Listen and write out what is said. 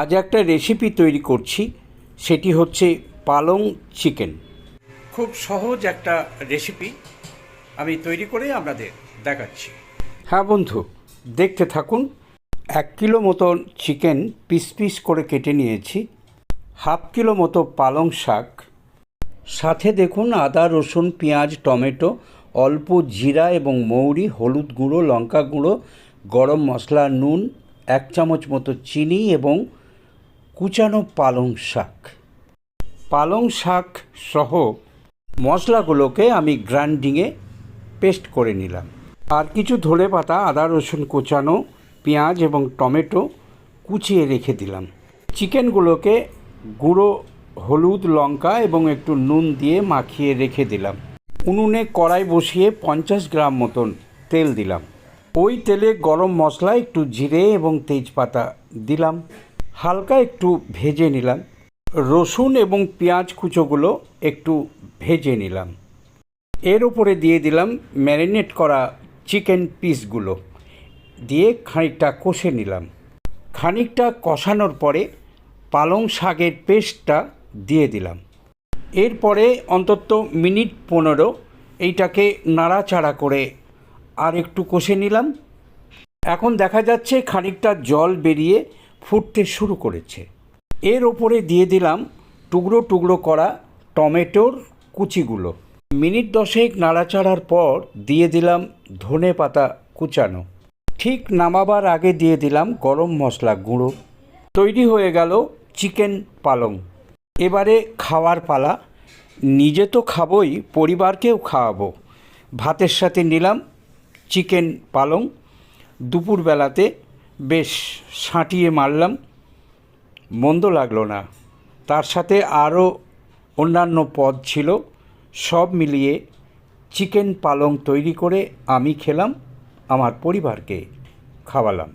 আজ একটা রেসিপি তৈরি করছি সেটি হচ্ছে পালং চিকেন খুব সহজ একটা রেসিপি আমি তৈরি করে আপনাদের দেখাচ্ছি। হ্যাঁ বন্ধু দেখতে থাকুন। এক কিলো মতন চিকেন পিস পিস করে কেটে নিয়েছি হাফ কিলো মতো পালং শাক সাথে দেখুন আদা রসুন পেঁয়াজ টমেটো অল্প জিরা এবং মৌরি হলুদ গুঁড়ো লঙ্কা গুঁড়ো গরম মশলা নুন এক চামচ মতো চিনি এবং কুচানো পালং শাক। পালং শাক সহ মশলাগুলোকে আমি গ্রাইন্ডিংয়ে পেস্ট করে নিলাম। আর কিছু ধরে পাতা, আদা, রসুন কোচানো, পেঁয়াজ এবং টমেটো কুচিয়ে রেখে দিলাম। চিকেনগুলোকে গুঁড়ো হলুদ লঙ্কা এবং একটু নুন দিয়ে মাখিয়ে রেখে দিলাম। উনুনে কড়াই বসিয়ে পঞ্চাশ গ্রাম মতন তেল দিলাম। ওই তেলে গরম মশলা, একটু জিরে এবং তেজপাতা দিলাম। হালকা একটু ভেজে নিলাম। রসুন এবং পেঁয়াজ কুচোগুলো একটু ভেজে নিলাম। এর উপরে দিয়ে দিলাম ম্যারিনেট করা চিকেন পিসগুলো। দিয়ে খানিকটা কষে নিলাম। খানিকটা কষানোর পরে পালং শাকের পেস্টটা দিয়ে দিলাম। এরপরে অন্তত মিনিট পনেরো এইটাকে নাড়াচাড়া করে আর একটু কষে নিলাম। এখন দেখা যাচ্ছে খানিকটা জল বেরিয়ে ফুটতে শুরু করেছে। এর ওপরে দিয়ে দিলাম টুকরো টুকরো করা টমেটোর কুচিগুলো। মিনিট দশেক নাড়াচাড়ার পর দিয়ে দিলাম ধনে পাতা কুচানো। ঠিক নামাবার আগে দিয়ে দিলাম গরম মশলা গুঁড়ো। তৈরি হয়ে গেল চিকেন পালং। এবারে খাওয়ার পালা। নিজে তো খাবই, পরিবারকেও খাওয়াবো। ভাতের সাথে নিলাম চিকেন পালং। দুপুরবেলাতে বেশ সাঁটিয়ে মারলাম। মন্দ লাগল না। তার সাথে আরও অন্যান্য পদ ছিল। সব মিলিয়ে চিকেন পালং তৈরি করে আমি খেলাম, আমার পরিবারকে খাওয়ালাম।